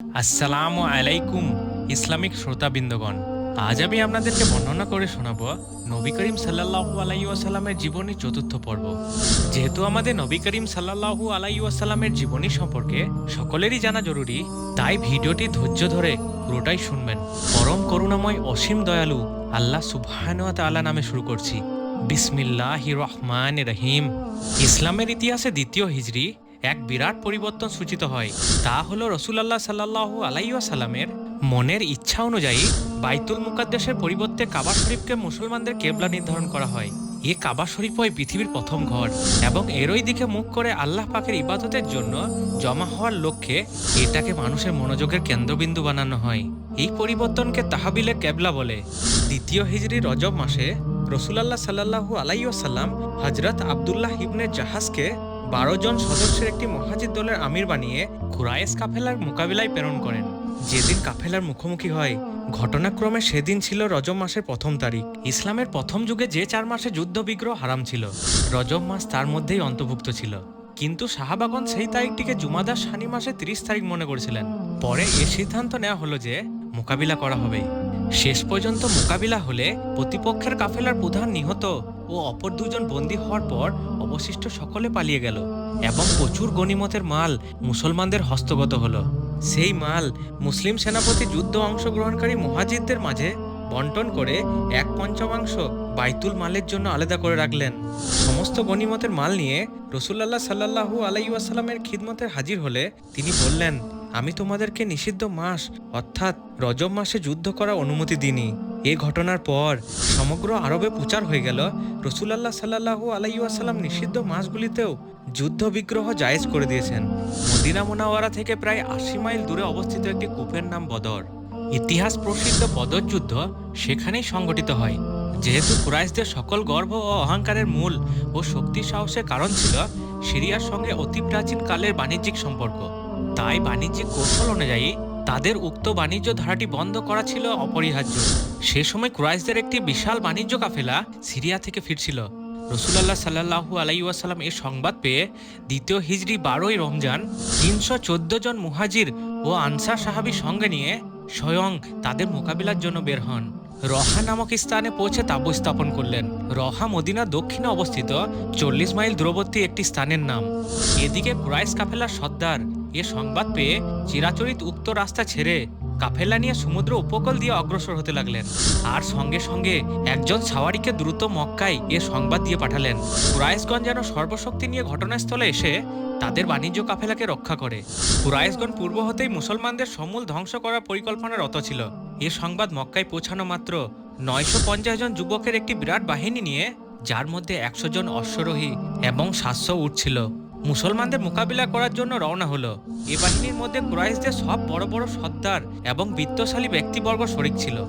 আসসালামু আলাইকুম, ইসলামিক শ্রোতাবৃন্দগণ। আজ আমি আপনাদেরকে বর্ণনা করে শোনাব নবী করিম সাল্লাল্লাহু আলাই ওয়াসাল্লামের জীবনী চতুর্থ পর্ব। যেহেতু আমাদের নবী করিম সাল্লাল্লাহু আলাই ওয়াসাল্লামের জীবনী সম্পর্কে সকলেরই জানা জরুরি, তাই ভিডিওটি ধৈর্য ধরে পুরোটাই শুনবেন। পরম করুণাময় অসীম দয়ালু আল্লাহ সুবহান তাআলা নামে শুরু করছি। বিসমিল্লাহ রহমান রহিম। ইসলামের ইতিহাসে দ্বিতীয় হিজরি এক বিরাট পরিবর্তন সূচিত হয়। তা হলো রসুলাল্লাহ সাল্লাহ আলাইসাল্লামের মনের ইচ্ছা অনুযায়ী বাইতুল মুকাদ্দেশের পরিবর্তে কাবা শরীফকে মুসলমানদের কেবলা নির্ধারণ করা হয়। এ কাবা শরীফ হয় পৃথিবীর প্রথম ঘর এবং এরই দিকে মুখ করে আল্লাহ পাকের ইবাদতের জন্য জমা হওয়ার লক্ষ্যে এটাকে মানুষের মনোযোগের কেন্দ্রবিন্দু বানানো হয়। এই পরিবর্তনকে তাহাবিলে কেবলা বলে। দ্বিতীয় হিজরি রজব মাসে রসুলাল্লাহ সাল্লাহু আলাইসাল্লাম হজরত আবদুল্লাহ ইবনে জাহাজকে বারো জন সদস্যের একটি মহাজিদ দলের আমির বানিয়ে কুরাইশ কাফেলার মোকাবিলায় প্রেরণ করেন। যেদিন কাফেলার মুখোমুখি হয়, ঘটনাক্রমে সেদিন ছিল রজব মাসের প্রথম তারিখ। ইসলামের প্রথম যুগে যে চার মাসে যুদ্ধ বিগ্রহ হারাম ছিল, রজব মাস তার মধ্যেই অন্তর্ভুক্ত ছিল। কিন্তু সাহাবাগন সেই তারিখটিকে জুমাদার শানি মাসে তিরিশ তারিখ মনে করেছিলেন। পরে এ সিদ্ধান্ত নেওয়া হলো যে মোকাবিলা করা হবে। শেষ পর্যন্ত মোকাবিলা হলে প্রতিপক্ষের কাফেলার প্রধান নিহত ও অপর দুজন বন্দী হওয়ার পর অবশিষ্ট সকলে পালিয়ে গেল এবং প্রচুর গনিমতের মাল মুসলমানদের হস্তগত হলো। সেই মাল মুসলিম সেনাপতি যুদ্ধ অংশগ্রহণকারী মহাজিদদের মাঝে বন্টন করে এক পঞ্চমাংশ বাইতুল মালের জন্য আলাদা করে রাখলেন। সমস্ত গনিমতের মাল নিয়ে রসুল্লাহ সাল্লাহু আলাইসাল্লামের খিদমতে হাজির হলে তিনি বললেন, আমি তোমাদেরকে নিষিদ্ধ মাস অর্থাৎ রজব মাসে যুদ্ধ করার অনুমতি দিনি এ ঘটনার পর সমগ্র আরবে প্রচার হয়ে গেল। রসুলাল্লাহ সাল্লাহু আলাইসাল্লাম নিষিদ্ধ মাসগুলিতেও যুদ্ধ বিগ্রহ জায়েজ করে দিয়েছেন। মদিনা মোনাওয়ারা থেকে প্রায় আশি মাইল দূরে অবস্থিত একটি কূপের নাম বদর। ইতিহাস প্রসিদ্ধ বদর যুদ্ধ সেখানেই সংগঠিত হয়। যেহেতু কুরাইশদের সকল গর্ব ও অহংকারের মূল ও শক্তি সাহসের কারণ ছিল সিরিয়ার সঙ্গে অতি প্রাচীন কালের বাণিজ্যিক সম্পর্ক। তাই বাণিজ্যিক কৌশল অনুযায়ী তাদের উক্ত বাণিজ্য ধারাটি বন্ধ করা ছিল অপরিহার্য। সে সময় কুরাইশদের একটি বিশাল বাণিজ্য কাফেলা সিরিয়া থেকে ফিরছিল। রসুলাল্লাহ সাল্লাহু আলাইসাল্লাম এ সংবাদ পেয়ে দ্বিতীয় হিজড়ি বারোই রমজান তিনশো চোদ্দ জন মুহাজির ও আনসার সাহাবি সঙ্গে নিয়ে স্বয়ং তাদের মোকাবিলার জন্য বের হন। রহা নামক স্থানে পৌঁছে তাবু স্থাপন করলেন। রহা মদিনার দক্ষিণে অবস্থিত চল্লিশ মাইল দূরবর্তী একটি স্থানের নাম। এদিকে ক্রাইস কাফেলার সর্দার এ সংবাদ পেয়ে চিরাচরিত উক্ত রাস্তা ছেড়ে কাফেলা নিয়ে সমুদ্র উপকূল দিয়ে অগ্রসর হতে লাগলেন। আর সঙ্গে সঙ্গে একজন সাওয়ারিকে দ্রুত মক্কায় এ সংবাদ দিয়ে পাঠালেন। কুরাইশগঞ্জ যেন সর্বশক্তি নিয়ে ঘটনাস্থলে এসে তাদের বাণিজ্য কাফেলাকে রক্ষা করে। কুরাইশগঞ্জ পূর্ব হতেই মুসলমানদের সমূল ধ্বংস করার পরিকল্পনা রত ছিল। এ সংবাদ মক্কায় পৌঁছানো মাত্র নয়শো পঞ্চাশ জন যুবকের একটি বিরাট বাহিনী নিয়ে, যার মধ্যে একশো জন অশ্বরোহী এবং সাতশো উঠ ছিল। মুসলমানদের মোকাবিলা করার জন্য রওনা হলো। এ বাহিনীর মধ্যে কুরাইশদের সব বড় বড় সর্দার এবং বিত্তশালী ব্যক্তিবর্গ শরিক ছিল।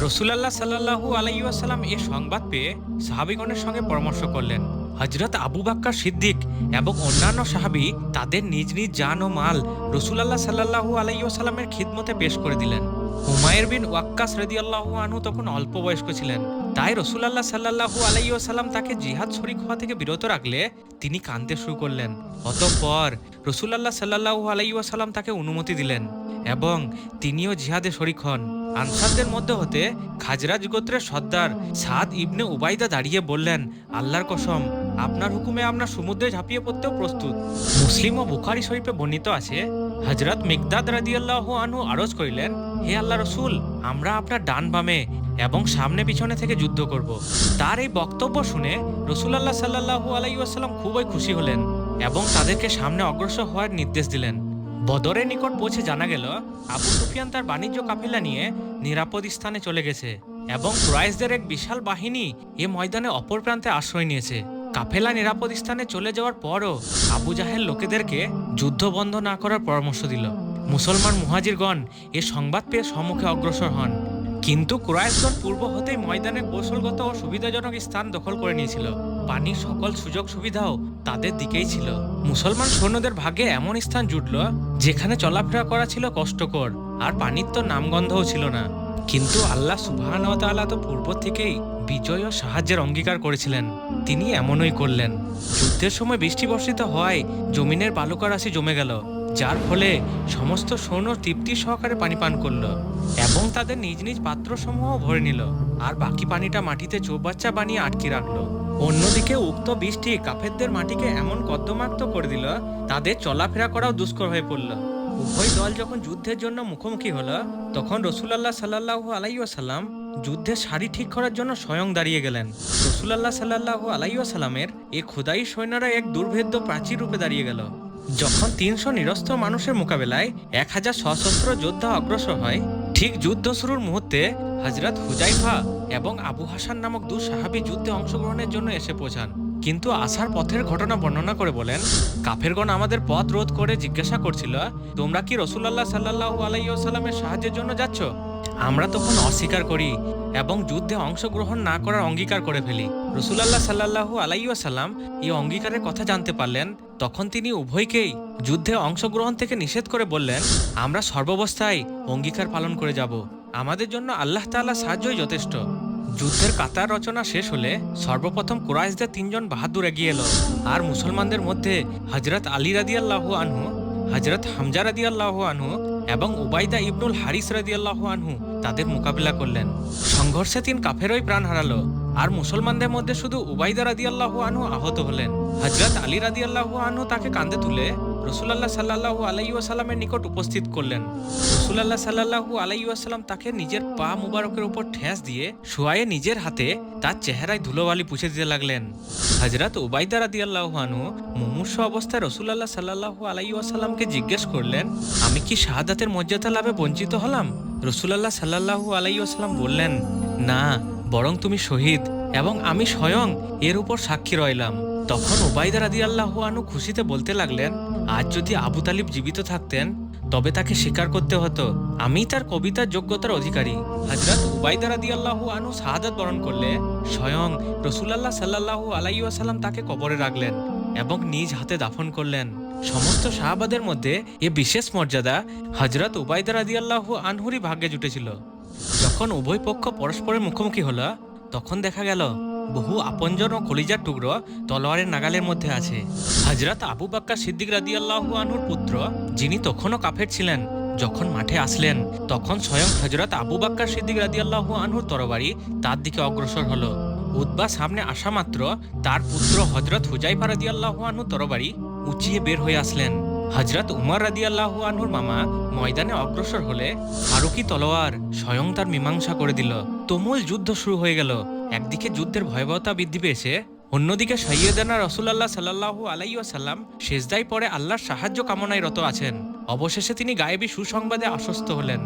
রসুলাল্লাহ সাল্লাহু আলাইসাল্লাম এ সংবাদ পেয়ে সাহাবিগণের সঙ্গে পরামর্শ করলেন। হজরত আবু বাক্কা সিদ্দিক এবং অন্যান্য সাহাবি তাদের নিজ নিজ জান ও মাল রসুলাল্লাহ সাল্লাহু আলাইসাল্লামের খিদমতে পেশ করে দিলেন। হুমায়ের বিন ওয়াক্কাস রদিয়াল্লাহু আনহু তখন অল্প বয়স্ক ছিলেন। তাই রসুলাল্লাহ সাল্লাহু আলাইসাল্লাম তাকে জিহাদ শরিক হওয়া থেকে বিরত রাখলে তিনি কাঁদতে শুরু করলেন। অতঃপর রসুলাল্লাহ সাল্লাহু আলাইসাল্লাম তাকে অনুমতি দিলেন এবং তিনিও জিহাদে শরিক হন। আনসারদের মধ্যে হতে খাজরাজ গোত্রের সর্দার সাদ ইবনে উবাইদা দাঁড়িয়ে বললেন, আল্লাহর কসম, আপনার হুকুমে আমরা সমুদ্রে ঝাঁপিয়ে পড়তেও প্রস্তুত। মুসলিম ও বুখারি শরীফে বর্ণিত আছে হজরত মিকদাদ রাদিয়াল্লাহ আনহু আরজ করিলেন, হে আল্লাহ রসুল, আমরা আপনার ডান বামে এবং সামনে পিছনে থেকে যুদ্ধ করব। তার এই বক্তব্য শুনে রসুলাল্লাহ সাল্লাহু আলাইসাল্লাম খুবই খুশি হলেন এবং তাদেরকে সামনে অগ্রসর হওয়ার নির্দেশ দিলেন। বদরের নিকট পৌঁছে জানা গেল, আবু সুফিয়ান তার বাণিজ্য কাফেলা নিয়ে নিরাপদ স্থানে চলে গেছে এবং ক্রাইশদের এক বিশাল বাহিনী এ ময়দানে অপর প্রান্তে আশ্রয় নিয়েছে। কাফেলা নিরাপদ স্থানে চলে যাওয়ার পরও আবু জাহেল লোকেদেরকে যুদ্ধ বন্ধ না করার পরামর্শ দিল। মুসলমান মুহাজিরগণ এ সংবাদ পেয়ে সম্মুখে অগ্রসর হন। কিন্তু কুরাইশগণ পূর্ব হতেই ময়দানে কৌশলগত ও সুবিধাজনক স্থান দখল করে নিয়েছিল। পানির সকল সুযোগ সুবিধাও তাদের দিকেই ছিল। মুসলমান সৈন্যদের ভাগ্যে এমন স্থান জুটল, যেখানে চলাফেরা করা ছিল কষ্টকর আর পানির তো নামগন্ধও ছিল না। কিন্তু আল্লাহ সুবহান তো পূর্ব থেকেই বিজয় ও সাহায্যের অঙ্গীকার করেছিলেন। তিনি এমনই করলেন। যুদ্ধের সময় বৃষ্টি বর্ষিত হওয়ায় জমিনের বালুকা রাশি জমে গেল। যার ফলে সমস্ত সৈন্য তৃপ্তি সহকারে পানি পান করল এবং তাদের নিজ নিজ পাত্রসমূহ ভরে নিল। আর বাকি পানিটা মাটিতে চৌবাচ্চা বানিয়ে আটকে রাখল। অন্যদিকে উক্ত বৃষ্টি কাফেরদের মাটিকে এমন কদ্দমাক্ত করে দিল, তাদের চলাফেরা করাও দুষ্কর হয়ে পড়ল। উভয় দল যখন যুদ্ধের জন্য মুখোমুখি হলো, তখন রসুলাল্লাহ সাল্লাহ আলাইসাল্লাম যুদ্ধের শাড়ি ঠিক করার জন্য স্বয়ং দাঁড়িয়ে গেলেন। রসুলাল্লাহ সাল্লাহ আলাইসাল্লামের এ খোদাই সৈন্যরা এক দুর্ভেদ্য প্রাচীর রূপে দাঁড়িয়ে গেল। যখন তিনশো নিরস্ত্র মানুষের মোকাবেলায় এক হাজার সশস্ত্র যোদ্ধা অগ্রসর হয়, ঠিক যুদ্ধ শুরুর মুহূর্তে হজরত হুজাইফা এবং আবু হাসান নামক দু সাহাবি যুদ্ধে অংশগ্রহণের জন্য এসে পৌঁছান। কিন্তু আসার পথের ঘটনা বর্ণনা করে বলেন, কাফেরগণ আমাদের পথ রোধ করে জিজ্ঞাসা করছিল, তোমরা কি রসুল্লাহ সাল্লাহ আলাইসাল্লামের সাহায্যের জন্য যাচ্ছ? আমরা তখন অস্বীকার করি এবং যুদ্ধে অংশগ্রহণ না করার অঙ্গীকার করে ফেলি। রসুলাল্লাহ সাল্লাহু আলাইসাল্লাম এই অঙ্গীকারের কথা জানতে পারলেন, তখন তিনি উভয়কেই যুদ্ধে অংশগ্রহণ থেকে নিষেধ করে বললেন, আমরা সর্বাবস্থায় অঙ্গীকার পালন করে যাব। আমাদের জন্য আল্লাহ তাআলা সাহায্যই যথেষ্ট। যুদ্ধের কাতার রচনা শেষ হলে সর্বপ্রথম কুরাইশদের তিনজন বাহাদুর এগিয়ে এলো। আর মুসলমানদের মধ্যে হজরত আলী রাদিয়াল্লাহু আনহু হজরত হামজা রাদিয়াল্লাহু আনহু এবং উবাইদা ইবনুল হারিস রাদিয়াল্লাহু আনহু তাদের মোকাবিলা করলেন। সংঘর্ষে তিন কাফেরই প্রাণ হারালো। আর মুসলমানদের মধ্যে শুধু উবাইদা রাদিয়াল্লাহু আনহু আহত হলেন। হজরত আলী রাদিয়াল্লাহু আনহু তাকে কাঁধে তুলে রসুলাল্লাহ সাল্লাহু আলাইসাল্লামের নিকট উপস্থিত করলেন। রসুলাল্লাহ সাল্লাহু আলাইসাল্লাম তাকে নিজের পা মুবারকের উপর ঠেস দিয়ে শুয়ায়ে নিজের হাতে তার চেহারায় ধুলোবালি পুছে দিতে লাগলেন। হজরত উবাইদা রাদিয়াল্লাহু আনহু মুমূর্ষ অবস্থায় রসুলাল্লাহ সাল্লাহু আলাইসাল্লামকে জিজ্ঞেস করলেন, আমি কি শাহাদাতের মর্যাদা লাভে বঞ্চিত হলাম? রসুলাল্লাহ সাল্লাহু আলাইসাল্লাম বললেন, না বরং তুমি শহীদ এবং আমি স্বয়ং এর উপর সাক্ষী রইলাম। তখন ওবায়দা রাদি আল্লাহ আনু খুশিতে বলতে লাগলেন, আজ যদি আবু তালিব জীবিত থাকতেন, তবে তাকে স্বীকার করতে হতো। আমি তার কবিতার যোগ্যতার অধিকারী। হজরত উবাইদা রাদি আল্লাহ আনু শাহাদাত বরণ করলে, স্বয়ং রসুলাল্লাহ সাল্লাহু আলাইসাল্লাম তাকে কবরে রাখলেন এবং নিজ হাতে দাফন করলেন। সমস্ত শাহাবাদের মধ্যে এ বিশেষ মর্যাদা হজরত উবাইদা রাদি আল্লাহ আনহুরই ভাগ্যে জুটেছিল। যখন উভয় পক্ষ পরস্পরের মুখোমুখি হলো, তখন দেখা গেল, বহু আপনজন ও কলিজার টুকরো তলোয়ারের নাগালের মধ্যে আছে। হজরত আবু বাক্কা সিদ্দিক রাদিয়াল্লাহু আনহুর পুত্র, যিনি তখনও কাফের ছিলেন, যখন মাঠে আসলেন, তখন স্বয়ং হজরত আবু বাক্কা সিদ্দিক রাদিয়াল্লাহু আনহুর তরবারি তার দিকে অগ্রসর হলো। উদ্বা সামনে আসা মাত্র তার পুত্র হজরত হুজাইফা রাদিয়াল্লাহু আনহু তরবারি উঁচিয়ে বের হয়ে আসলেন। হজরত উমর রাদিয়াল্লাহু আনহুর মামা ময়দানে অগ্রসর হলে ফারুকি তলোয়ার স্বয়ং তার মীমাংসা করে দিল। তুমুল যুদ্ধ শুরু হয়ে গেল। একদিকে যুদ্ধের ভয়াবহতা বৃদ্ধি পেয়েছে, অন্যদিকে সৈয়দানা রসুলাল্লাহ সাল্লাহ আলাইসাল্লাম শেষদাই পরে আল্লাহর সাহায্য কামনায় রত আছেন। অবশেষে তিনি গায়েবী সুসংবাদে আশ্বস্ত হলেন।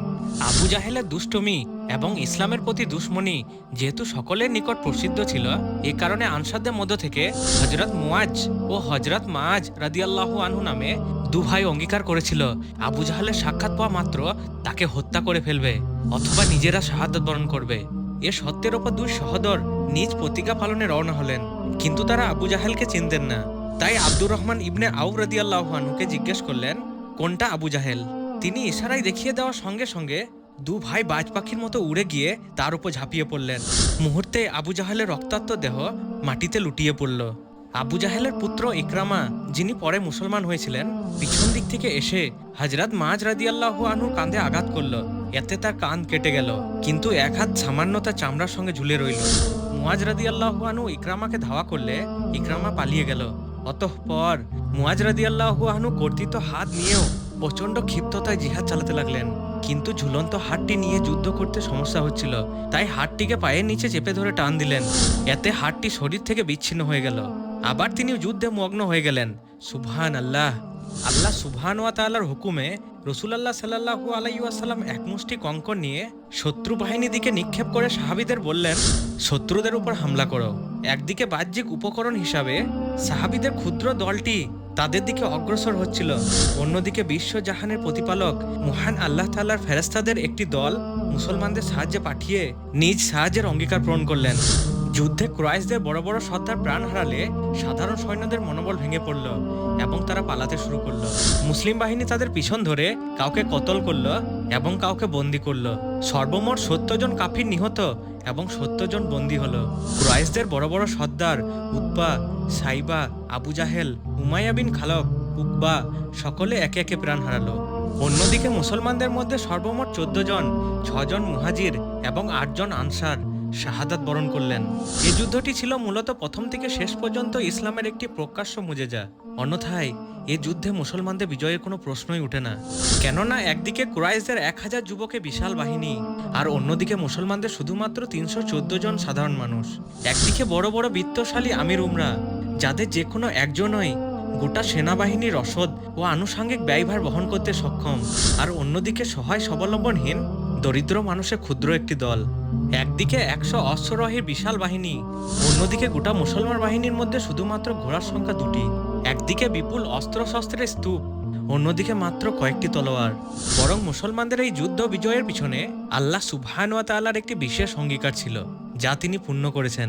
আবু জাহেলের দুষ্টমি এবং ইসলামের প্রতি দুশ্মনী যেহেতু সকলের নিকট প্রসিদ্ধ ছিল, এ কারণে আনসারদের মধ্য থেকে হজরত মুয়াজ ও হজরত মাজ রাদিয়াল্লাহু আনহু নামে দু ভাই অঙ্গীকার করেছিল। আবু জাহালের সাক্ষাৎ পাওয়া মাত্র তাকে হত্যা করে ফেলবে অথবা নিজেরা শাহাদত বরণ করবে। এ সত্যের ওপর দুই সহদর নিজ প্রতিজ্ঞা পালনে রওনা হলেন, কিন্তু তারা আবু জাহেলকে চিনতেন না। তাই আব্দুর রহমান ইবনে আউ রাদিয়াল্লাহু আনহুকে জিজ্ঞেস করলেন কোনটা আবু জাহেল? তিনি ইশারায় দেখিয়ে দেওয়ার সঙ্গে সঙ্গে দু ভাই বাজ পাখির মতো উড়ে গিয়ে তার উপর ঝাঁপিয়ে পড়লেন। মুহূর্তে আবু জাহেলের রক্তাক্ত দেহ মাটিতে লুটিয়ে পড়ল। আবু জাহেলের পুত্র ইকরামা, যিনি পরে মুসলমান হয়েছিলেন, পিছন দিক থেকে এসে হাজরাত মাজ রাদিয়াল্লাহু আনহুর কাঁধে আঘাত করল। এতে তার কান কেটে গেল, কিন্তু এক হাত সামান্য তার চামড়ার সঙ্গে ঝুলে রইল। মুয়াজ রাদিয়াল্লাহু আনহু ইকরামাকে ধাওয়া করলে ইকরামা পালিয়ে গেল। অতঃপর মুয়াজ রাদিয়াল্লাহু আনহু কর্তিত হাত নিয়েও প্রচণ্ড ক্ষিপ্ততায় জিহাদ চালাতে লাগলেন। কিন্তু ঝুলন্ত হাটটি নিয়ে যুদ্ধ করতে সমস্যা হচ্ছিল। তাই হাটটিকে পায়ের নিচে চেপে ধরে টান দিলেন। এতে হাটটি শরীর থেকে বিচ্ছিন্ন হয়ে গেল। আবার তিনি যুদ্ধে মগ্ন হয়ে গেলেন। সুবহান আল্লাহ আল্লাহ সুবহান ওয়া তাআলার হুকুমে রসুলাল্লাহ সাল্লাহু আলাইসাল্লাম এক মুষ্টি কঙ্কর নিয়ে শত্রু বাহিনী দিকে নিক্ষেপ করে সাহাবিদের বললেন, শত্রুদের উপর হামলা করো। একদিকে বাহ্যিক উপকরণ হিসাবে সাহাবিদের ক্ষুদ্র দলটি তাদের দিকে অগ্রসর হচ্ছিল। অন্যদিকে বিশ্বজাহানের প্রতিপালক মহান আল্লাহ তাল্লার ফেরেস্তাদের একটি দল মুসলমানদের সাহায্যে পাঠিয়ে নিজ সাহায্যের অঙ্গীকার পূরণ করলেন। যুদ্ধে ক্রাইশদের বড় বড় সর্দার প্রাণ হারালে সাধারণ সৈন্যদের মনোবল ভেঙে পড়ল এবং তারা পালাতে শুরু করল। মুসলিম বাহিনী তাদের পিছন ধরে কাউকে কতল করল এবং কাউকে বন্দি করল। সর্বমোট সত্তর জন কাফির নিহত এবং সত্তর জন বন্দী হলো। ক্রাইশদের বড় বড় সর্দার উৎপা সাইবা, আবু জাহেল, উমাইয়া বিন খালক উকবা সকলে একে একে প্রাণ হারালো। অন্যদিকে মুসলমানদের মধ্যে সর্বমোট চোদ্দ জন ছজন মুহাজির এবং আটজন আনসার। শাহাদাত বরণ করলেন। এই যুদ্ধটি ছিল মূলত প্রথম থেকে শেষ পর্যন্ত ইসলামের একটি প্রকাশ্য মুজেজা। অন্যথায়, এ যুদ্ধে মুসলমানদের বিজয়ের কোনো প্রশ্নই উঠে না। কেননা, একদিকে কুরাইশদের এক হাজার যুবকে বিশাল বাহিনী, আর অন্যদিকে মুসলমানদের শুধুমাত্র তিনশো চোদ্দ জন সাধারণ মানুষ। একদিকে বড় বড় বিত্তশালী আমির উমরা, যাদের যে কোনো একজনই গোটা সেনাবাহিনীর রসদ ও আনুষাঙ্গিক ব্যয়ভার বহন করতে সক্ষম, আর অন্যদিকে সহায় স্বাবলম্বনহীন দরিদ্র মানুষের ক্ষুদ্র একটি দল। একদিকে একশো অশ্বরোহীর বিশাল বাহিনী, অন্যদিকে গোটা মুসলমান বাহিনীর মধ্যে শুধুমাত্র ঘোড়ার সংখ্যা দুটি। একদিকে বিপুল অস্ত্রশস্ত্রের স্তূপ, অন্যদিকে মাত্র কয়েকটি তলোয়ার। বরং মুসলমানদের এই যুদ্ধ বিজয়ের পিছনে আল্লাহ সুবহানুয়া তাআলার একটি বিশেষ অঙ্গীকার ছিল, যা তিনি পূর্ণ করেছেন।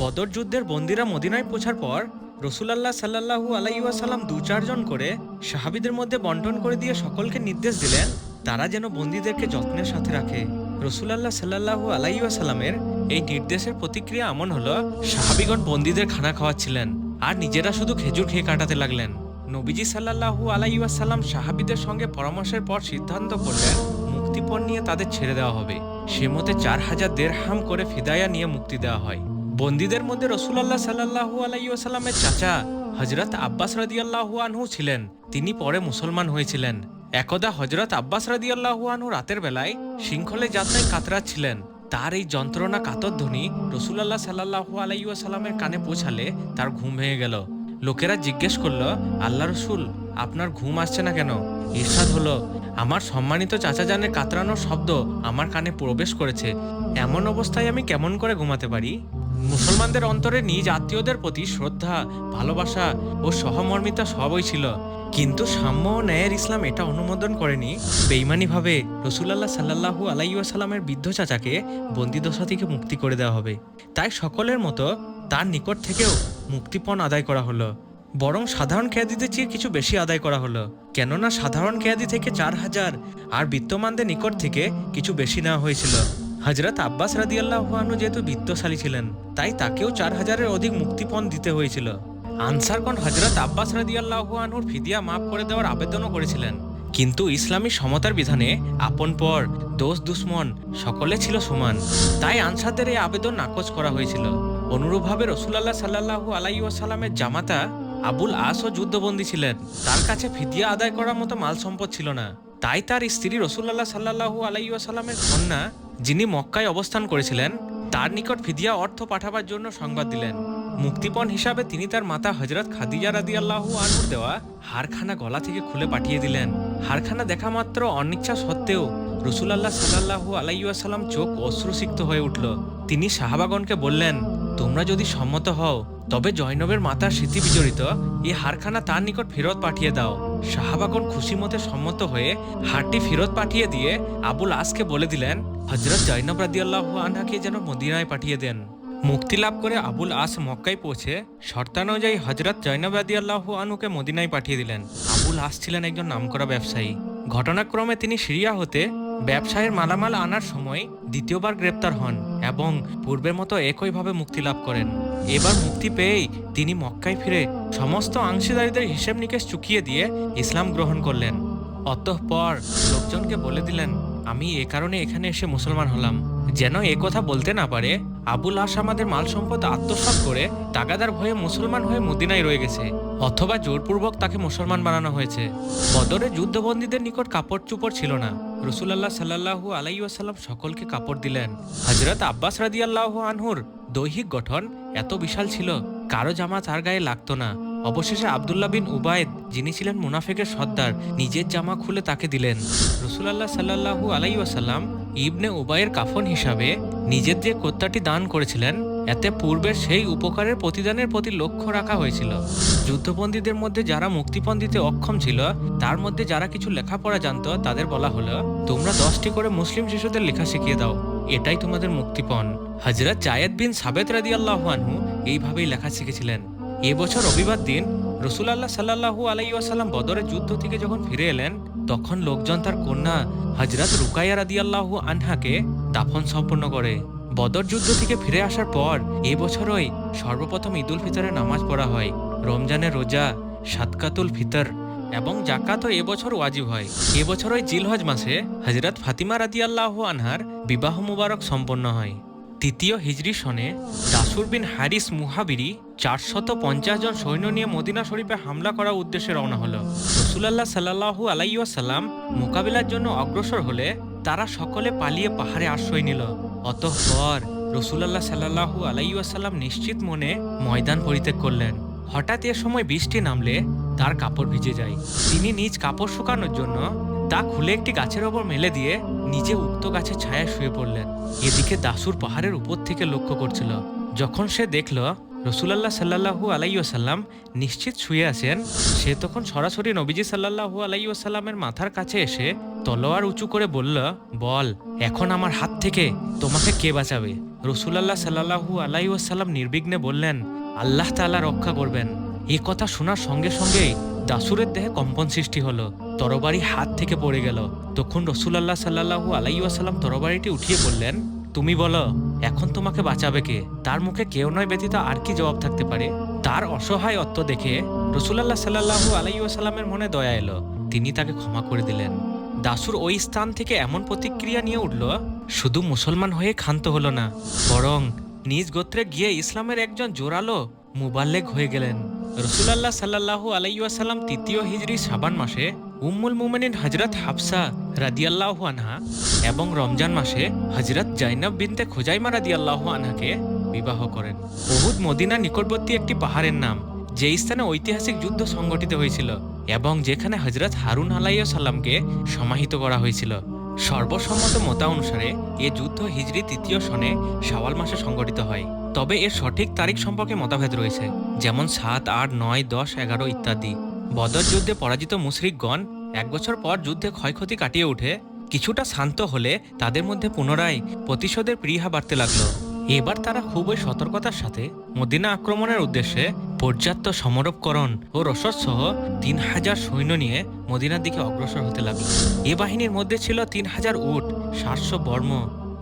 বদর যুদ্ধের বন্দিরা মদিনায় পৌঁছার পর রসুলাল্লাহ সাল্লাহু আলাইসাল্লাম দু চারজন করে সাহাবিদের মধ্যে বন্টন করে দিয়ে সকলকে নির্দেশ দিলেন তারা যেন বন্দীদেরকে যত্নের সাথে রাখে। রসুলাল্লাহ সাল্লাহু আলাইসাল্লামের এই নির্দেশের প্রতিক্রিয়া এমন হলো, সাহাবিগণ বন্দীদের খানা খাওয়াচ্ছিলেন আর নিজেরা শুধু খেজুর খেয়ে কাটাতে লাগলেন। নবীজি সাল্লাহু আলাইসাল্লাম সাহাবিদের সঙ্গে পরামর্শের পর সিদ্ধান্ত করলেন, মুক্তিপণ নিয়ে তাদের ছেড়ে দেওয়া হবে। সে মতে চার হাজার দেড় হাম করে ফিদায়া নিয়ে মুক্তি দেওয়া হয়। বন্দীদের মধ্যে রসুলাল্লাহ সাল্লাহু আলাইসাল্লামের চাচা হজরত আব্বাস রাদিয়াল্লাহু আনহু ছিলেন। তিনি পরে মুসলমান হয়েছিলেন। একদা হজরত আব্বাস রাদিয়াল্লাহু আনহু রাতের বেলায় শৃঙ্খলে যাত্রায় কাতরাচ্ছিলেন তার এই যন্ত্রণা কাতর ধ্বনি রসুলাল্লাহ সাল্লাহু আলাইসাল্লামের কানে পৌঁছালে তার ঘুম ভেঙে গেল। লোকেরা জিজ্ঞেস করল, আল্লাহ রসুল, আপনার ঘুম আসছে না কেন? ইরশাদ হলো, আমার সম্মানিত চাচা জানের কাতরানোর শব্দ আমার কানে প্রবেশ করেছে। এমন অবস্থায় আমি কেমন করে ঘুমাতে পারি? মুসলমানদের অন্তরে নিজ আত্মীয়দের প্রতি শ্রদ্ধা, ভালোবাসা ও সহমর্মিতা সবই ছিল। কিন্তু সাম্য ন্যায়ের ইসলাম এটা অনুমোদন করেনি। বেইমানিভাবে রসুলাল্লাহ সাল্লাহু আলাইসাল্লামের বৃদ্ধ চাচাকে বন্দিদশা থেকে মুক্তি করে দেওয়া হবে। তাই সকলের মতো তার নিকট থেকেও মুক্তিপণ আদায় করা হলো। বরং সাধারণ কেয়াদিদের চেয়ে কিছু বেশি আদায় করা হলো। কেননা সাধারণ কেয়াদি থেকে চার হাজার আর বিত্তমানদের নিকট থেকে কিছু বেশি নেওয়া হয়েছিল। হজরত আব্বাস রাদিয়াল্লাহুয়ানু যেহেতু বিত্তশালী ছিলেন, তাই তাকেও চার হাজারের অধিক মুক্তিপণ দিতে হয়েছিল। আনসারগণ হজরত আব্বাস রাদিয়াল্লাহুয়ানুর ফিদিয়া মাফ করে দেওয়ার আবেদনও করেছিলেন। কিন্তু ইসলামী সমতার বিধানে আপন পর, দোষ দুশ্মন, সকলে ছিল সমান। তাই আনসারদের এই আবেদন নাকচ করা হয়েছিল। অনুরূপভাবে রসুলাল্লাহ সাল্লাহু আলাইসাল্লামের জামাতা আবুল আসও যুদ্ধবন্দী ছিলেন। তার কাছে ফিদিয়া আদায় করার মতো মাল সম্পদ ছিল না। তাই তার স্ত্রী রসুল্লাহ সাল্লাহু আলাইসাল্লামের কন্যা, যিনি মক্কায় অবস্থান করেছিলেন, তার নিকট ফিদিয়া অর্থ পাঠাবার জন্য সংবাদ দিলেন। মুক্তিপণ হিসাবে তিনি তার মাতা হজরত খাদিজা রাদি আল্লাহ আনহুর দেওয়া হারখানা গলা থেকে খুলে পাঠিয়ে দিলেন। হারখানা দেখা মাত্র অনিচ্ছা সত্ত্বেও রসুলাল্লাহ সাল্লাহু আলাইসাল্লাম চোখ অশ্রুসিক্ত হয়ে উঠল। তিনি সাহাবাগণকে বললেন, তোমরা যদি সম্মত হও, তবে জৈনবের মাতার স্মৃতি বিজড়িত এই হারখানা তার নিকট ফেরত পাঠিয়ে দাও। সাহাবাগণ খুশি মতে সম্মত হয়ে হারটি ফেরত পাঠিয়ে দিয়ে আবুল আসকে বলে দিলেন হজরত জৈনব রাদিয়াল্লাহ আনহাকে যেন মদিনায় পাঠিয়ে দেন। মুক্তি লাভ করে আবুল আস মক্কায় পৌঁছে শর্তানুযায়ী হজরত জৈনব রাদিয়াল্লাহ আনহুকে মদিনায় পাঠিয়ে দিলেন। আবুল আস ছিলেন একজন নামকরা ব্যবসায়ী। ঘটনাক্রমে তিনি সিরিয়া হতে ব্যবসায়ের মালামাল আনার সময় দ্বিতীয়বার গ্রেপ্তার হন এবং পূর্বের মতো একইভাবে মুক্তি লাভ করেন। এবার মুক্তি পেয়েই তিনি মক্কায় ফিরে সমস্ত অংশীদারীদের হিসেব নিকেশ চুকিয়ে দিয়ে ইসলাম গ্রহণ করলেন। অতঃপর লোকজনকে বলে দিলেন, আমি এ কারণে এখানে এসে মুসলমান হলাম। যেন এ কথা বলতে না পারে আবুল আস আমাদের মাল সম্পদ আত্মসাৎ করে তাগাদার ভয়ে মুসলমান হয়ে মদিনায় রয়ে গেছে, অথবা জোরপূর্বক তাকে মুসলমান বানানো হয়েছে। বদরে যুদ্ধবন্দীদের নিকট কাপড় চুপড় ছিল না। রসুলাল্লাহ সাল্লাহু আলাইসাল্লাম সকলকে কাপড় দিলেন। হজরত আব্বাস রাদিয়াল্লাহু আনহুর দৈহিক গঠন এত বিশাল ছিল, কারও জামা তার গায়ে লাগতো না। অবশেষে আবদুল্লাহ বিন উবায়েদ, যিনি ছিলেন মুনাফেকের সর্দার, নিজের জামা খুলে তাকে দিলেন। রসুলাল্লাহ সাল্লাহু আলাইসাল্লাম ইবনে উবায়ের কাফন হিসাবে নিজের যে কোত্তাটি দান করেছিলেন, এতে পূর্বের সেই উপকারের প্রতিদানের প্রতি লক্ষ্য রাখা হয়েছিল। যুদ্ধবন্দীদের মধ্যে যারা মুক্তিপণ দিতে অক্ষম ছিল, তার মধ্যে যারা কিছু লেখাপড়া জানত, তাদের বলা হলো, তোমরা দশটি করে মুসলিম শিশুদের লেখা শিখিয়ে দাও। এটাই তোমাদের মুক্তিপণ। হজরত জায়েদ বিন সাবেদ রাদি আল্লাহ আনহু এইভাবেই লেখা শিখেছিলেন। এবছর রবিবার দিন রসুল আল্লাহ সাল্লাহু আলাইসাল্লাম বদরের যুদ্ধ থেকে যখন ফিরে এলেন তখন লোকজন তার কন্যা হজরত রুকাইয়া রাদিয়াল্লাহু আনহাকে দাফন সম্পন্ন করে। বদর যুদ্ধ থেকে ফিরে আসার পর এ বছরই সর্বপ্রথম ঈদুল ফিতরের নামাজ পড়া হয়। রমজানের রোজা সাতকাতুল ফিতর এবং জাকাতও এবছর ওয়াজিব হয়। এবছর ওই জিলহজ মাসে হজরত ফাতিমা রাদিয়াল্লাহু আনহার বিবাহ মুবারক সম্পন্ন হয়। তৃতীয় হিজরি সনে দাসুর বিন হারিস মুহাবিরি চারশত পঞ্চাশ জন সৈন্য নিয়ে মদিনা শরীফে হামলা করার উদ্দেশ্যে রওনা হলো। রসুলাল্লাহ সাল্লাহু আলাইসাল্লাম মোকাবিলার জন্য অগ্রসর হলে তারা সকলে পালিয়ে পাহাড়ে আশ্রয় নিল। অতঃপর রসুলাল্লাহ সাল্লাহু আলাইসাল্লাম নিশ্চিত মনে ময়দান পরিত্যাগ করলেন। হঠাৎ এ সময় বৃষ্টি নামলে তার কাপড় ভিজে যায়। তিনি নিজ কাপড় শুকানোর জন্য তা খুলে একটি গাছের ওপর মেলে দিয়ে নিজে উক্ত গাছের ছায়া শুয়ে পড়লেন। এদিকে দাসুর পাহাড়ের উপর থেকে লক্ষ্য করছিল। যখন সে দেখল রসুলাল্লাহ সাল্লাহু আলাইসাল্লাম নিশ্চিত শুয়ে আছেন, সে তখন সরাসরি নবীজি সাল্লাহু আলাইসাল্লামের মাথার কাছে এসে তলোয়ার উঁচু করে বলল, বল, এখন আমার হাত থেকে তোমাকে কে বাঁচাবে? রসুলাল্লাহ সাল্লাহু আলাইসাল্লাম নির্বিঘ্নে বললেন, আল্লাহ তাআলা রক্ষা করবেন। এই কথা শোনার সঙ্গে সঙ্গেই দাসুরের দেহে কম্পন সৃষ্টি হলো। তরবারি হাত থেকে পড়ে গেল। তখন রসুলাল্লাহ সাল্লাহু আলাইসাল্লাম তরবারিটি উঠিয়ে বললেন, তুমি বলো, এখন তোমাকে বাঁচাবে কে? তার মুখে কেউ নয় ব্যতীত আর কি জবাব থাকতে পারে? তার অসহায় অত্ত দেখে রসুলাল্লাহ সাল্লাহু আলাইসাল্লামের মনে দয়া এলো। তিনি তাকে ক্ষমা করে দিলেন। দাসুর ওই স্থান থেকে এমন প্রতিক্রিয়া নিয়ে উঠল, শুধু মুসলমান হয়ে ক্ষান্ত হলো না, বরং নিজ গোত্রে গিয়ে ইসলামের একজন জোরালো মুবাল্লেগ হয়ে গেলেন। রসুলাল্লাহ সাল্লাহু আলাইসাল্লাম তৃতীয় হিজরি সাবান মাসে উম্মুল মুমিনিন হজরত হাফসা রাদিয়াল্লাহু আনহা এবং রমজান মাসে হজরত জাইনাব বিনতে খোজাইমা রাদিয়াল্লাহু আনহাকে বিবাহ করেন। বহুত মদিনা নিকটবর্তী একটি পাহাড়ের নাম যে স্থানে ঐতিহাসিক যুদ্ধ সংগঠিত হয়েছিল এবং যেখানে হজরত হারুন আলাইয়া সাল্লামকে সমাহিত করা হয়েছিল। সর্বসম্মত মতা অনুসারে এ যুদ্ধ হিজরি তৃতীয় সনে শাওয়াল মাসে সংগঠিত হয়। তবে এর সঠিক তারিখ সম্পর্কে মতভেদ রয়েছে, যেমন সাত আট নয় দশ এগারো ইত্যাদি। বদর যুদ্ধে পরাজিত মুশরিকগণ এক বছর পর যুদ্ধে ক্ষয়ক্ষতি কাটিয়ে উঠে কিছুটা শান্ত হলে তাদের মধ্যে পুনরায় প্রতিশোধের প্রিহা বাড়তে লাগল। এবার তারা খুবই সতর্কতার সাথে মদিনা আক্রমণের উদ্দেশ্যে পর্যাপ্ত সমরোপকরণ ও রসদ সহ তিন হাজার সৈন্য নিয়ে মদিনার দিকে অগ্রসর হতে লাগল। এ বাহিনীর মধ্যে ছিল তিন হাজার উট, সাতশো বর্ম,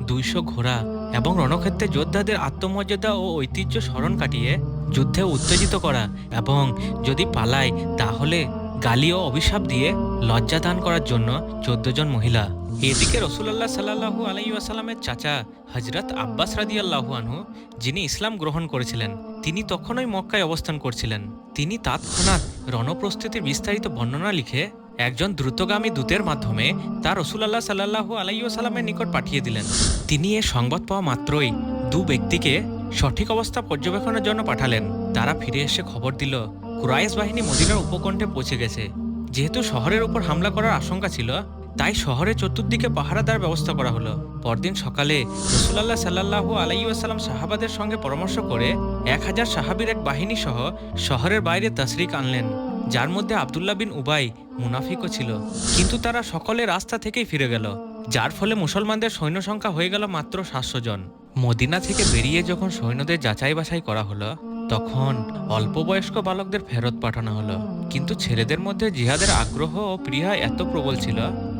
দুইশো ঘোড়া এবং রণক্ষেত্রে যোদ্ধাদের আত্মমর্যাদা ও ঐতিহ্য স্মরণ কাটিয়ে যুদ্ধে উত্তেজিত করা এবং যদি পালায় তাহলে গালি ও অভিশাপ দিয়ে লজ্জা দান করার জন্য চোদ্দ জন মহিলা। এদিকে রসুল্লাহ সাল্লাহু আলাইসাল্লামের চাচা হজরত আব্বাস রাদিয়াল্লাহু আনহু, যিনি ইসলাম গ্রহণ করেছিলেন, তিনি তখনই মক্কায় অবস্থান করছিলেন। তিনি তৎক্ষণাৎ রণপ্রস্তুতির বিস্তারিত বর্ণনা লিখে একজন দ্রুতগামী দূতের মাধ্যমে তা রসুলাল্লাহ সাল্লাহু আলাইসাল্লামের নিকট পাঠিয়ে দিলেন। তিনি এ সংবাদ পাওয়া মাত্রই দু ব্যক্তিকে সঠিক অবস্থা পর্যবেক্ষণের জন্য পাঠালেন। তারা ফিরে এসে খবর দিল কুরাইশ বাহিনী মদিনার উপকণ্ঠে পৌঁছে গেছে। যেহেতু শহরের উপর হামলা করার আশঙ্কা ছিল, তাই শহরের চতুর্দিকে পাহারাদার ব্যবস্থা করা হলো। পরদিন সকালে রসুলাল্লাহ সাল্লাহু আলাইসাল্লাম সাহাবাদের সঙ্গে পরামর্শ করে এক হাজার সাহাবির এক বাহিনী সহ শহরের বাইরে তসরিক আনলেন, যার মধ্যে আবদুল্লাহ বিন উবাই মুনাফিকও ছিল। কিন্তু তারা সকলে রাস্তা থেকেই ফিরে গেল, যার ফলে মুসলমানদের সৈন্য সংখ্যা হয়ে গেল মাত্র সাতশো জন। মদিনা থেকে বেরিয়ে যখন সৈন্যদের যাচাই বাছাই করা হলো তখন অল্প বয়স্ক বালকদের ফেরত পাঠানো হলো। কিন্তু ছেলেদের মধ্যে জিহাদের আগ্রহ ও প্রিয়া এত প্রবল ছিল,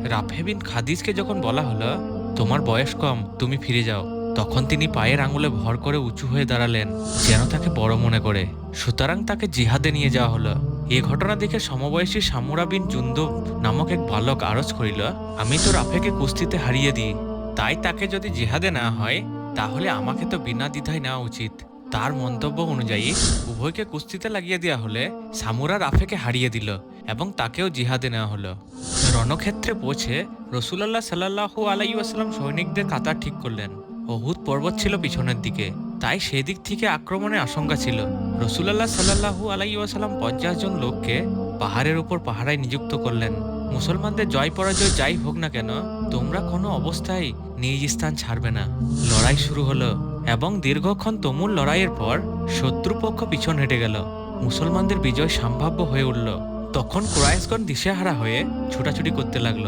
রাফে বিন খাদিজকে যখন বলা হলো, তোমার বয়স কম, তুমি ফিরে যাও। তখন তিনি পায়ের আঙুলে ভর করে উঁচু হয়ে দাঁড়ালেন, যেন তাকে বড় মনে করে। সুতরাং তাকে জিহাদে নিয়ে যাওয়া হলো। এ ঘটনা দেখে সমবয়সী সামুরা বিন জুন্দুব নামক এক বালক আরজ করিল, আমি তো রাফেকে কুস্তিতে হারিয়ে দিই। তাই তাকে যদি জিহাদে না হয়, তাহলে আমাকে তো বিনা দ্বিধায় নেওয়া উচিত। তার মন্তব্য অনুযায়ী, উভয়কে কুস্তিতে লাগিয়ে দেওয়া হলে সামুরা রাফেকে হারিয়ে দিল এবং তাকেও জিহাদে নেওয়া হলো। রণক্ষেত্রে পৌঁছে রসুলাল্লাহ সাল্লাহু আলাইসাল্লাম সৈনিকদের কাতার ঠিক করলেন। অহুদ পর্বত ছিল পিছনের দিকে, তাই সেদিক থেকে আক্রমণের আশঙ্কা ছিল। রসুলাল্লাহ সাল্লাহু আলাইসাল্লাম পঞ্চাশ জন লোককে পাহাড়ের উপর পাহারায় নিযুক্ত করলেন। মুসলমানদের জয় পরাজয় যাই হোক না কেন, তোমরা কোনো অবস্থায় নিজ স্থান ছাড়বে না। লড়াই শুরু হলো। এবং দীর্ঘক্ষণ তুমুল লড়াইয়ের পর শত্রুপক্ষ পিছন হেঁটে গেল। মুসলমানদের বিজয় সম্ভাব্য হয়ে উঠল। তখন কুরাইশগণ দিশেহারা হয়ে ছুটাছুটি করতে লাগল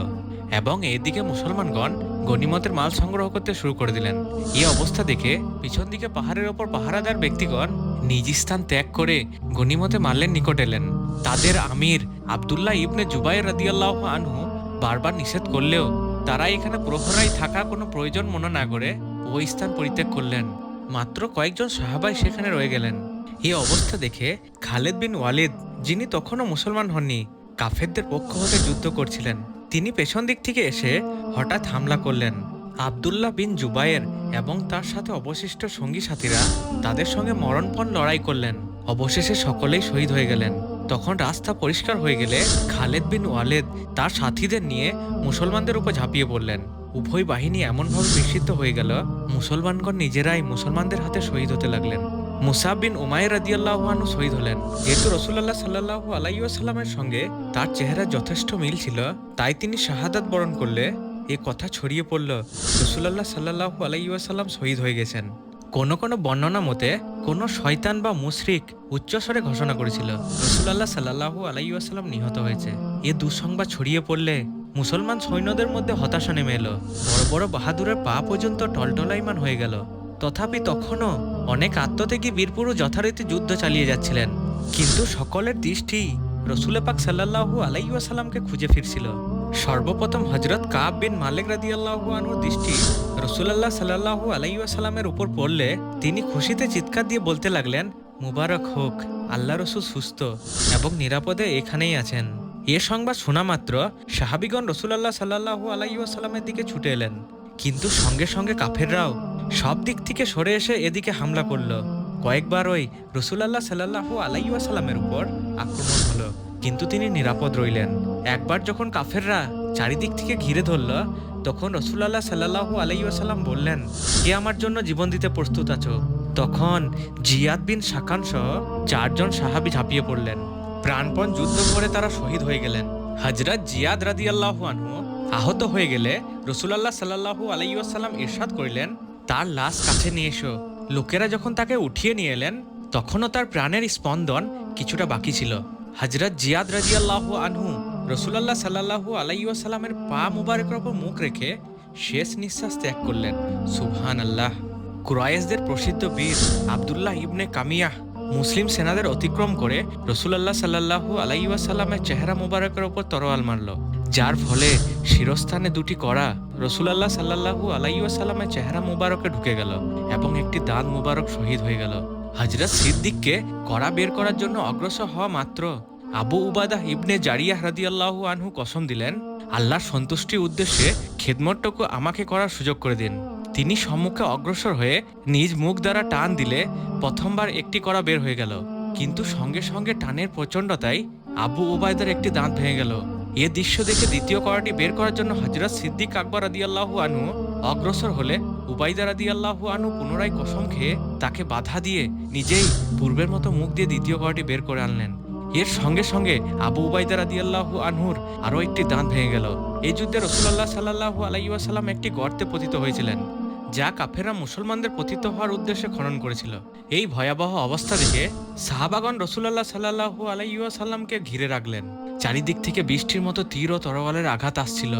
এবং এদিকে মুসলমানগণ গনিমতের মাল সংগ্রহ করতে শুরু করে দিলেন। এই অবস্থা দেখে পিছন দিকে পাহাড়ের ওপর পাহারাদার ব্যক্তিগণ নিজ স্থান ত্যাগ করে গনিমতে মাল্যের নিকট এলেন। তাদের আমির আবদুল্লাহ ইবনে জুবাইর রাদিয়াল্লাহ আনহু বারবার নিষেধ করলেও তারা এখানে প্রহরায় থাকা কোনো প্রয়োজন মনে না করে ওই স্থান পরিত্যাগ করলেন। মাত্র কয়েকজন সাহাবাই সেখানে রয়ে গেলেন। এই অবস্থা দেখে খালেদ বিন ওয়ালিদ, যিনি তখনও মুসলমান হননি, কাফেরদের পক্ষ হতে যুদ্ধ করছিলেন। তিনি পেছন দিক থেকে এসে হঠাৎ হামলা করলেন। আবদুল্লাহ বিন জুবায়ের এবং তার সাথে অবশিষ্ট সঙ্গী সাথীরা তাদের সঙ্গে মরণপণ লড়াই করলেন। অবশেষে সকলেই শহীদ হয়ে গেলেন। তখন রাস্তা পরিষ্কার হয়ে গেলে খালেদ বিন ওয়ালেদ তার সাথীদের নিয়ে মুসলমানদের উপর ঝাঁপিয়ে পড়লেন। উভয় বাহিনী এমনভাবে বিক্ষিপ্ত হয়ে গেল, মুসলমানগণ নিজেরাই মুসলমানদের হাতে শহীদ হতে লাগলেন। মুসাব বিন উমায়ের রাদিয়াল্লাহু শহীদ হলেন। যেহেতু রসুল্লাহ সাল্লাহু আলাইসাল্লামের সঙ্গে তার চেহারা যথেষ্ট মিল ছিল, তাই তিনি শাহাদাত বরণ করলে এ কথা ছড়িয়ে পড়ল রসুল্লাহ সাল্লাহু আলাইসাল্লাম শহীদ হয়ে গেছেন। কোনো কোনো বর্ণনা মতে কোনো শয়তান বা মুশরিক উচ্চস্বরে ঘোষণা করেছিল রসুল্লাহ সাল্লাহু আলাইসাল্লাম নিহত হয়েছে। এ দুঃসংবাদ ছড়িয়ে পড়লে মুসলমান সৈন্যদের মধ্যে হতাশা নেমে এলো। বড় বড় বাহাদুরের পা পর্যন্ত টলটলাইমান হয়ে গেল। তথাপি তখনও অনেক আত্মত্যাগী বীরপুরু যথারীতি যুদ্ধ চালিয়ে যাচ্ছিলেন। কিন্তু সকলের দৃষ্টি রসুল পাক সাল্লাহু আলাইসাল্লামকে খুঁজে ফিরছিল। সর্বপ্রথম হজরত কাব বিন মালিক রাদিয়াল্লাহু আনুর দৃষ্টি রসুলাল্লাহ সাল্লাহু আলাইসাল্লামের উপর পড়লে তিনি খুশিতে চিৎকার দিয়ে বলতে লাগলেন, মুবারক হোক, আল্লাহ রসুল সুস্থ এবং নিরাপদে এখানেই আছেন। এ সংবাদ শোনা মাত্র সাহাবিগণ রসুলাল্লাহ সাল্লাহু আলাইসাল্লামের দিকে ছুটে এলেন। কিন্তু সঙ্গে সঙ্গে কাফেররাও সব দিক থেকে সরে এসে এদিকে হামলা করল। কয়েকবার ওই রসুলাল্লাহ সাল্লাহু আলাইসাল্লামের উপর আক্রমণ হলো। কিন্তু তিনি নিরাপদ রইলেন। একবার যখন কাফেররা চারিদিক থেকে ঘিরে ধরল, তখন রসুলাল্লাহ সাল্লাহু আলাইসাল্লাম বললেন, কে আমার জন্য জীবন দিতে প্রস্তুত আছো? তখন জিয়াদ বিন সাকান সহ চারজন সাহাবি ঝাঁপিয়ে পড়লেন। প্রাণপণ যুদ্ধ করে তারা শহীদ হয়ে গেলেন। হজরত জিয়াদ রাদিয়াল্লাহু আনহু আহত হয়ে গেলে রসুলাল্লাহ সাল্লাহু আলাইসাল্লাম ইরশাদ করিলেন, তার লাশ কাছে নিয়ে এসো। লোকেরা যখন তাকে উঠিয়ে নিয়ে এলেন, তখনও তার প্রাণের স্পন্দন কিছুটা বাকি ছিল। হজরত জিয়াদ রাজিয়াল্লাহ আনহু রসুলাল্লাহ সাল্লাহু আলাইসাল্লামের পা মুবারকের ওপর মুখ রেখে শেষ নিঃশ্বাস ত্যাগ করলেন। সুবহান আল্লাহ কুরায়েশদের প্রসিদ্ধ বীর আবদুল্লাহ ইবনে কামিয়াহ মুসলিম সেনাদের অতিক্রম করে রসুলাল্লাহ সাল্লাহু আলাইসাল্লামের চেহারা মুবারকের ওপর তরোয়াল মারল, যার ফলে শিরস্থানে দুটি কড়া রসুলাল্লাহ সাল্লাহু আলাইসাল্লামের চেহারা মুবারকে ঢুকে গেল এবং একটি দাঁত মুবারক শহীদ হয়ে গেল। হজরত সিদ্দিককে কড়া বের করার জন্য অগ্রসর হওয়া মাত্র আবু উবাদা ইবনে জারিয়াহ রাদিয়াল্লাহু আনহু কসম দিলেন, আল্লাহর সন্তুষ্টির উদ্দেশ্যে খেদমতটুকু আমাকে করার সুযোগ করে দিন। তিনি সম্মুখে অগ্রসর হয়ে নিজ মুখ দ্বারা টান দিলে প্রথমবার একটি করা বের হয়ে গেল। কিন্তু সঙ্গে সঙ্গে টানের প্রচণ্ডতায় আবু ওবায়দার একটি দাঁত ভেঙে গেল। এ দৃশ্য দেখে দ্বিতীয় কড়াটি বের করার জন্য হজরত সিদ্দিক আকবর আদি আদিয়াল্লাহু আনু অগ্রসর হলে উবাইদা রাদিয়াল্লাহু আনু পুনরায় কসম খেয়ে তাকে বাধা দিয়ে নিজেই পূর্বের মতো মুখ দিয়ে দ্বিতীয় কড়াটি বের করে আনলেন। এর সঙ্গে সঙ্গে আবু উবাইদা রাদিয়াল্লাহু আনহুর আরও একটি দাঁত ভেঙে গেল। এই যুদ্ধে রসুল্লাহ সাল্লাহু আলাইসাল্লাম একটি গর্তে পতিত হয়েছিলেন। যা কাফেররা মুসলমানদের পতিত হওয়ার উদ্দেশ্যে খনন করেছিল। এই ভয়াবহ অবস্থা দেখে সাহাবাগন রসুল্লাহ সাল্লাহু আলাইসাল্লামকে ঘিরে রাখলেন। চারিদিক থেকে বৃষ্টির মতো তীর ও তরোয়ালের আঘাত আসছিল।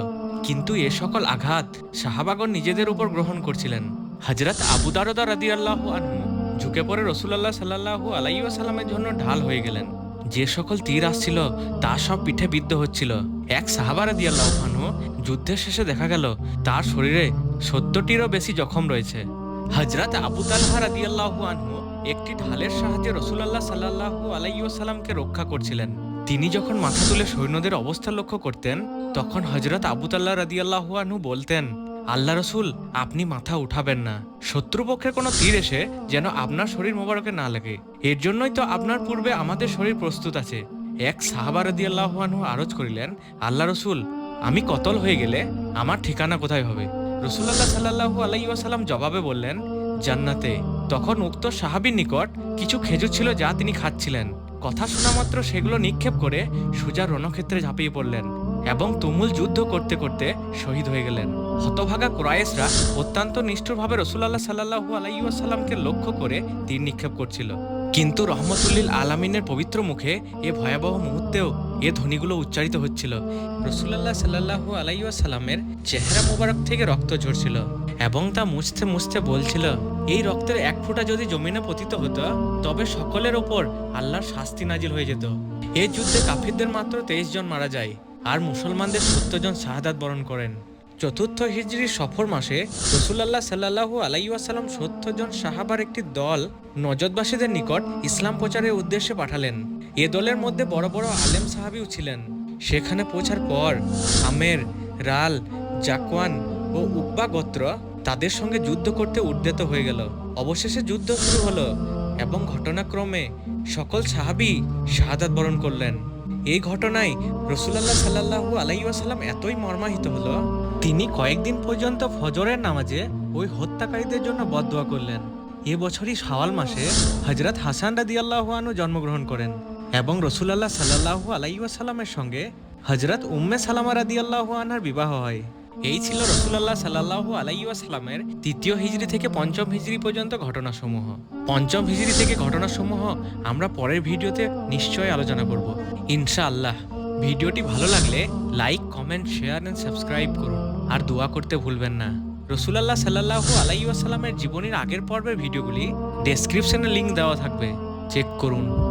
কিন্তু এ সকল আঘাত সাহাবাগন নিজেদের উপর গ্রহণ করছিলেন। হজরত আবু দারদা রাদি আল্লাহ আনহু ঝুঁকে পড়ে রসুল্লাহ সাল্লাহু আলাইসাল্লামের জন্য ঢাল হয়ে গেলেন। যে সকল তীর আসছিল, তা সব পিঠে বিদ্ধ হচ্ছিল। এক সাহাবারা দিয়ে আনহু যুদ্ধের শেষে দেখা গেল, তার শরীরে সত্তরটিরও বেশি জখম রয়েছে। হজরত আবু তালহা রাদিয়াল্লাহু আনহু একটি ঢালের সাহায্যে রসুলাল্লাহ সাল্লাহু আলাইসাল্লামকে রক্ষা করছিলেন। তিনি যখন মাথা তুলে সৈন্যদের অবস্থা লক্ষ্য করতেন, তখন হজরত আবু তাল্লাহ রাদিয়াল্লাহু আনহু বলতেন, আল্লাহ রসুল, আপনি মাথা উঠাবেন না। শত্রুপক্ষের কোনো তীর এসে যেন আপনার শরীর মোবারকে না লাগে। এর জন্যই তো আপনার পূর্বে আমাদের শরীর প্রস্তুত আছে। এক সাহাবা রাদিয়াল্লাহু আনহু আরজ করিলেন, আল্লাহ রসুল, আমি কতল হয়ে গেলে আমার ঠিকানা কোথায় হবে? রসুল্লাহ সাল্লাহু আলাইসাল্লাম জবাবে বললেন, জান্নাতে তখন উক্ত সাহাবির নিকট কিছু খেজুর ছিল যা তিনি খাচ্ছিলেন। কথা শোনা মাত্র সেগুলো নিক্ষেপ করে সুজা রণক্ষেত্রে ঝাঁপিয়ে পড়লেন এবং তুমুল যুদ্ধ করতে করতে শহীদ হয়ে গেলেন। হতভাগা ক্রায়েসরা অত্যন্ত নিষ্ঠুরভাবে রসুল্লাহ সাল্লাহু আলাইসাল্লামকে লক্ষ্য করে তীর নিক্ষেপ করছিল। কিন্তু রহমতুল্লিল আলামিনের পবিত্র মুখে এ ভয়াবহ মুহূর্তেও এ ধ্বনিগুলো উচ্চারিত হচ্ছিল। রসুল্লাহ সাল্লাহু আলাইসাল্লামের চেহারা মোবারক থেকে রক্ত ঝরছিল এবং তা মুছতে মুছতে বলছিল, এই রক্তের এক ফোঁটা যদি জমিনে পতিত হতো, তবে সকলের ওপর আল্লাহর শাস্তি নাজিল হয়ে যেত। এই যুদ্ধে কাফিরদের মাত্র তেইশ জন মারা যায় আর মুসলমানদের সত্তর জন শাহাদাত বরণ করেন। চতুর্থ হিজরির সফর মাসে রসুল্লাহ সাল্লাহু আলাইসাল্লাম সত্তর জন সাহাবার একটি দল নজদবাসীদের নিকট ইসলাম প্রচারের উদ্দেশ্যে পাঠালেন। এ দলের মধ্যে বড় বড় আলেম সাহাবিও ছিলেন। সেখানে পৌঁছার পর আমের রাল, জাকওয়ান ও উকবা গোত্র তাদের সঙ্গে যুদ্ধ করতে উদ্যত হয়ে গেল। অবশেষে যুদ্ধ শুরু হলো এবং ঘটনাক্রমে সকল সাহাবি শাহাদাত বরণ করলেন। এই ঘটনায় রসুলাল্লাহ সাল্লাহু আলাইসাল্লাম এতই মর্মাহিত হলো, তিনি কয়েকদিন পর্যন্ত ফজরের নামাজে ওই হত্যাকারীদের জন্য বদদোয়া করলেন। এ বছরই শাওয়াল মাসে হজরত হাসান রাদি আনু জন্মগ্রহণ করেন। এবং রসুলাল্লাহ সাল্লাহু আলাইসাল্লামের সঙ্গে হজরত উম্মে সালামা রাদি আনহার বিবাহ হয়। এই ছিল রসুলাল্লাহ সাল্লাহু আলাইসাল্লামের তৃতীয় হিজড়ি থেকে পঞ্চম হিজড়ি পর্যন্ত ঘটনাসমূহ। পঞ্চম হিজড়ি থেকে ঘটনাসমূহ আমরা পরের ভিডিওতে নিশ্চয়ই আলোচনা করব। ইনশাআল্লাহ। ভিডিওটি ভালো লাগলে like, comment, share and subscribe করুন। আর দোয়া করতে ভুলবেন না। রসুলাল্লাহ সাল্লাহু আলাইসাল্লামের জীবনের আগের পর্বের ভিডিওগুলি ডেসক্রিপশনে লিংক দেওয়া থাকবে। চেক করুন।